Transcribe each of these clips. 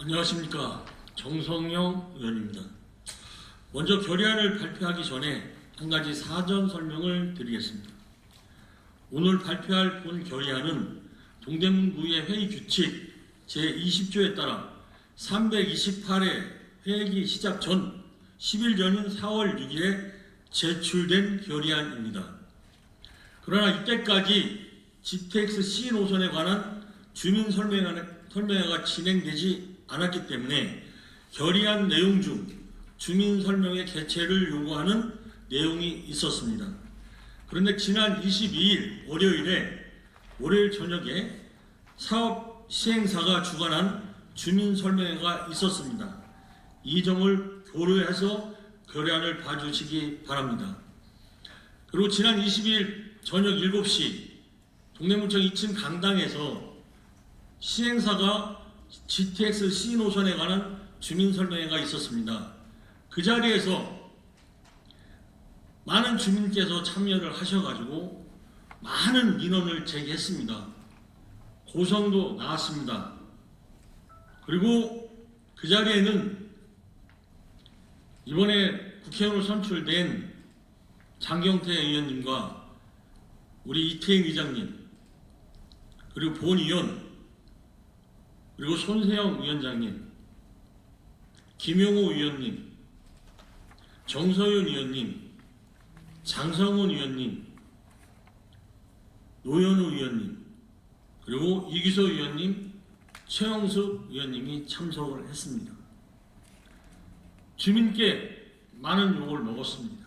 안녕하십니까 정성영 의원입니다. 먼저 결의안을 발표하기 전에 한 가지 사전 설명을 드리겠습니다. 오늘 발표할 본 결의안은 동대문구의 회의 규칙 제20조에 따라 328회 회기 시작 전 10일 전인 4월 6일에 제출된 결의안입니다. 그러나 이때까지 GTX C 노선에 관한 주민 설명회가 진행되지 않았기 때문에 결의안 내용 중 주민 설명회 개최를 요구하는 내용이 있었습니다. 그런데 지난 22일 월요일에 월요일 저녁에 사업 시행사가 주관한 주민 설명회가 있었습니다. 이 점을 고려해서 결의안을 봐주시기 바랍니다. 그리고 지난 22일 저녁 7시 동대문청 2층 강당에서 시행사가 GTX C 노선에 관한 주민 설명회가 있었습니다. 그 자리에서 많은 주민께서 참여를 하셔가지고 많은 민원을 제기했습니다. 고성도 나왔습니다. 그리고 그 자리에는 이번에 국회의원으로 선출된 장경태 의원님과 우리 이태영 의장님 그리고 본 의원 그리고 손세영 위원장님 김용호 의원님 정서윤 의원님 장성훈 의원님 노현우 의원님 그리고 이기소 의원님 최영숙 의원님이 참석을 했습니다. 주민께 많은 욕을 먹었습니다.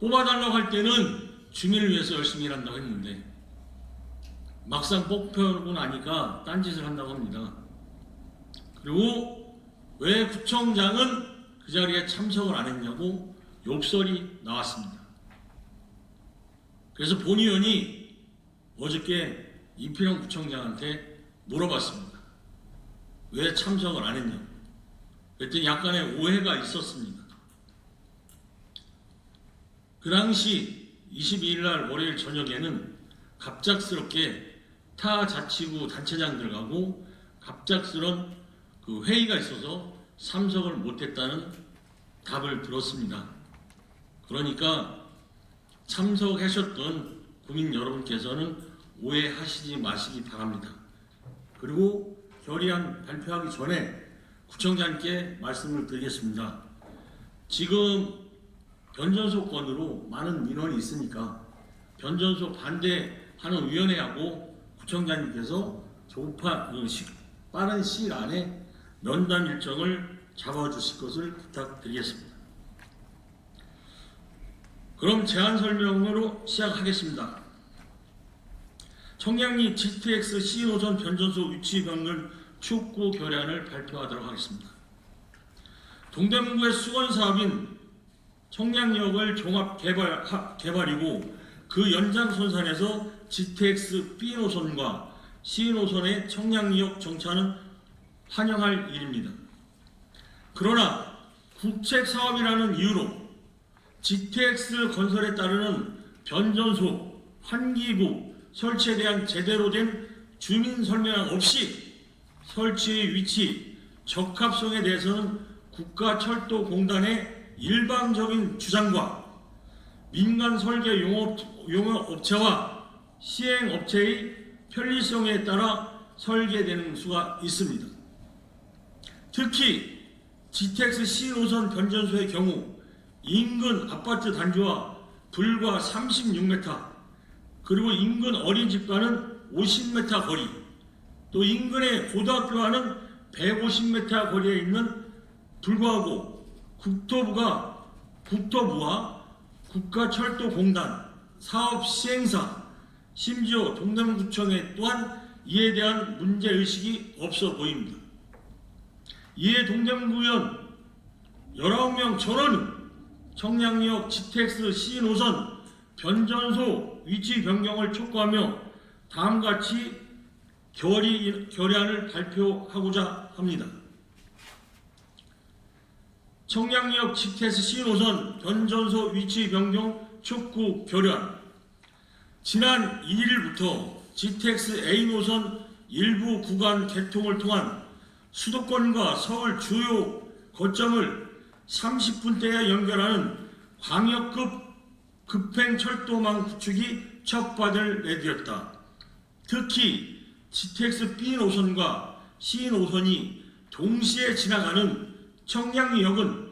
뽑아달라고 할 때는 주민을 위해서 열심히 일한다고 했는데 막상 뽑혀고 나니까 딴짓을 한다고 합니다. 그리고 왜 구청장은 그 자리에 참석을 안 했냐고 욕설이 나왔습니다. 그래서 본 의원이 어저께 이필영 구청장한테 물어봤습니다. 왜 참석을 안 했냐고. 그랬더니 약간의 오해가 있었습니다. 그 당시 22일 날 월요일 저녁에는 갑작스럽게 타 자치구 단체장들하고 갑작스런 그 회의가 있어서 참석을 못했다는 답을 들었습니다. 그러니까 참석하셨던 국민 여러분께서는 오해하시지 마시기 바랍니다. 그리고 결의안 발표하기 전에 구청장님께 말씀을 드리겠습니다. 지금 변전소 건으로 많은 민원이 있으니까 변전소 반대하는 위원회하고 구청장님께서 조파 그 시- 빠른 시일 안에 면담 일정을 잡아주실 것을 부탁드리겠습니다. 그럼 제안 설명으로 시작하겠습니다. 청량리 GTX C 노선 변전소 위치 변경 축구 결의안을 발표하도록 하겠습니다. 동대문구의 수건 사업인 청량역을 종합 개발, 하- 개발이고 그 연장선상에서 GTX B 노선과 C 노선의 청량리역 정차는 환영할 일입니다. 그러나 국책 사업이라는 이유로 GTX 건설에 따르는 변전소, 환기구 설치에 대한 제대로 된 주민 설명 없이 설치의 위치, 적합성에 대해서는 국가철도공단의 일방적인 주장과 민간 설계 용업, 용업업체와 시행업체의 편리성에 따라 설계되는 수가 있습니다. 특히 GTX C 노선 변전소의 경우 인근 아파트 단지와 불과 36m 그리고 인근 어린집과는 50m 거리 또 인근의 고등학교와는 150m 거리에 있는 불구하고 국토부가 국토부와 국가철도공단 사업 시행사 심지어 동대문구청에 또한 이에 대한 문제 의식이 없어 보입니다. 이에 동대문구의원 19명 전원은 청량리역 GTX C 노선 변전소 위치 변경을 촉구하며 다음과 같이 결의, 결의안을 발표하고자 합니다. 청량리역 GTX C 노선 변전소 위치 변경 촉구 결의안 지난 1일부터 GTX A 노선 일부 구간 개통을 통한 수도권과 서울 주요 거점을 30분대에 연결하는 광역급 급행철도망 구축이 척받을 내디었다. 특히 GTX B 노선과 C 노선이 동시에 지나가는 청량리역은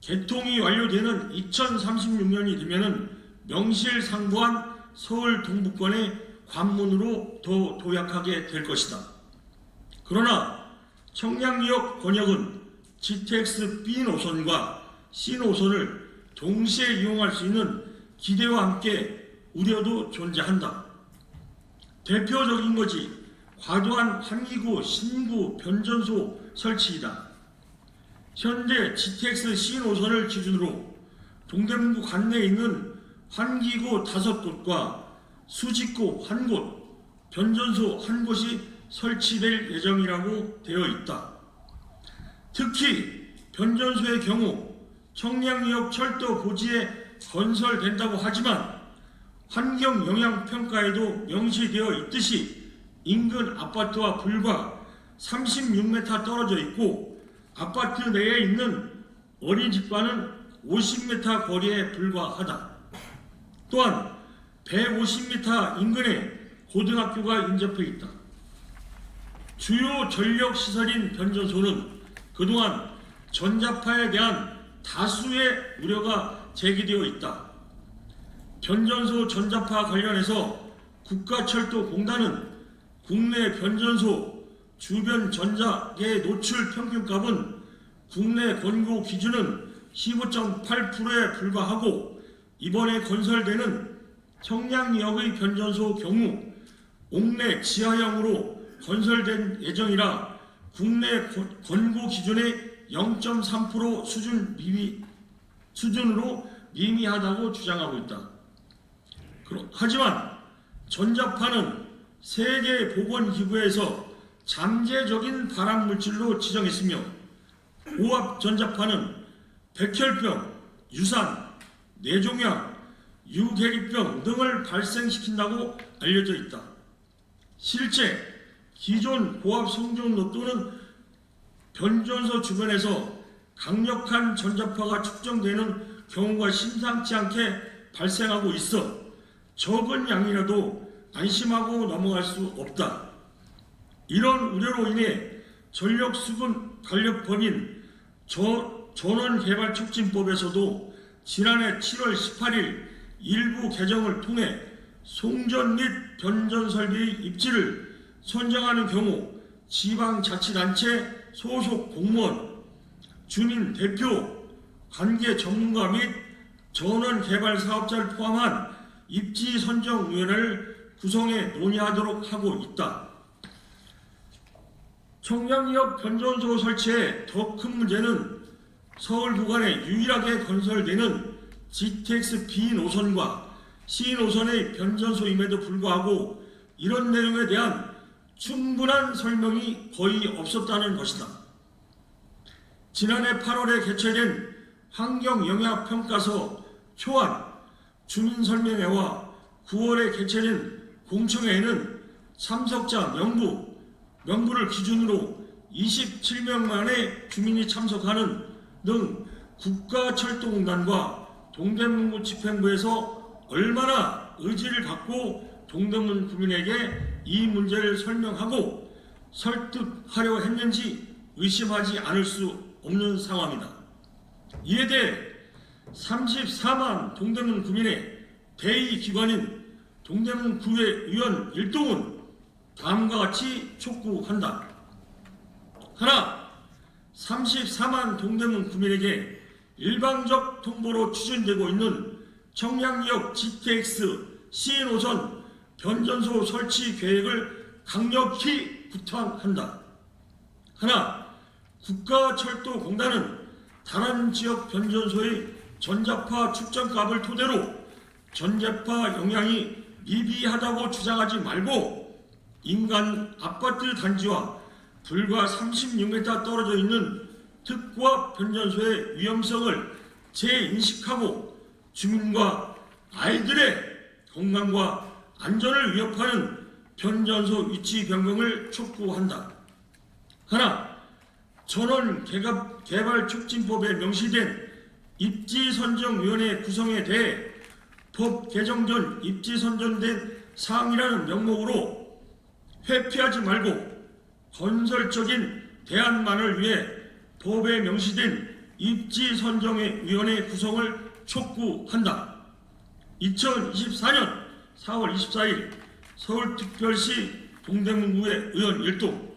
개통이 완료되는 2036년이 되면은 명실상부한 서울 동부권의 관문으로 더 도약하게 될 것이다. 그러나 청량리역 권역은 GTX B 노선과 C 노선을 동시에 이용할 수 있는 기대와 함께 우려도 존재한다. 대표적인 것이 과도한 환기구 신구 변전소 설치이다. 현재 GTX C 노선을 기준으로 동대문구 관내에 있는 환기구 다섯 곳과 수직구 한 곳, 변전소 한 곳이 설치될 예정이라고 되어 있다. 특히 변전소의 경우 청량리역 철도 고지에 건설된다고 하지만 환경 영향 평가에도 명시되어 있듯이 인근 아파트와 불과 36m 떨어져 있고 아파트 내에 있는 어린이집과는 50m 거리에 불과하다. 또한 150m 인근에 고등학교가 인접해 있다. 주요 전력 시설인 변전소는 그동안 전자파에 대한 다수의 우려가 제기되어 있다. 변전소 전자파 관련해서 국가철도공단은 국내 변전소 주변 전자계 노출 평균값은 국내 권고 기준은 15.8%에 불과하고 이번에 건설되는 청량역의 변전소 경우 옥내 지하형으로 건설된 예정이라 국내 권- 권고 기준의 0.3% 수준 미미, 수준으로 미미하다고 주장하고 있다. 하지만 전자파는 세계 보건기구에서 잠재적인 발암 물질로 지정했으며 고압 전자파는 백혈병, 유산, 뇌종양, 유계기병 등을 발생시킨다고 알려져 있다. 실제 기존 고압 성종로 또는 변전소 주변에서 강력한 전자파가 축정되는 경우가 심상치 않게 발생하고 있어 적은 양이라도 안심하고 넘어갈 수 없다. 이런 우려로 인해 전력 수급 관련법인 저- 전원개발촉진법에서도 지난해 7월 18일 일부 개정을 통해 송전 및 변전 설비의 입지를 선정하는 경우 지방자치단체 소속 공무원, 주민 대표, 관계 전문가 및 전원 개발 사업자를 포함한 입지 선정 위원회를 구성해 논의하도록 하고 있다. 청량역 변전소 설치의 더 큰 문제는 서울 구간에 유일하게 건설되는 GTX B 노선과 C 노선의 변전소임에도 불구하고 이런 내용에 대한 충분한 설명이 거의 없었다는 것이다. 지난해 8월에 개최된 환경영향평가서 초안 주민설명회와 9월에 개최된 공청회에는 참석자 명부, 명부를 기준으로 27명만의 주민이 참석하는 등 국가철도공단과 동대문구 집행부에서 얼마나 의지를 갖고 동대문 구민에게 이 문제를 설명하고 설득하려 했는지 의심하지 않을 수 없는 상황이다. 이에 대해 34만 동대문 구민의 대의 기관인 동대문 구의 위원 일동은 다음과 같이 촉구한다. 하나, 34만 동대문 구민에게 일방적 통보로 추진되고 있는 청량역 GTX 노선 변전소 설치 계획을 강력히 부탁한다. 하나, 국가철도공단은 다른 지역 변전소의 전자파 측정값을 토대로 전자파 영향이 미비하다고 주장하지 말고 인간 아파트 단지와 불과 36m 떨어져 있는 특고압 변전소의 위험성을 재인식하고 주민과 아이들의 건강과 안전을 위협하는 변전소 위치 변경을 촉구한다. 하나, 전원 개발 촉진법에 명시된 입지선정위원회 구성에 대해 법 개정 전 입지선정된 사항이라는 명목으로 회피하지 말고 건설적인 대안만을 위해 법에 명시된 입지선정의 위원회 구성을 촉구한다. 2024년 4월 24일 서울특별시 동대문구의 의원 일동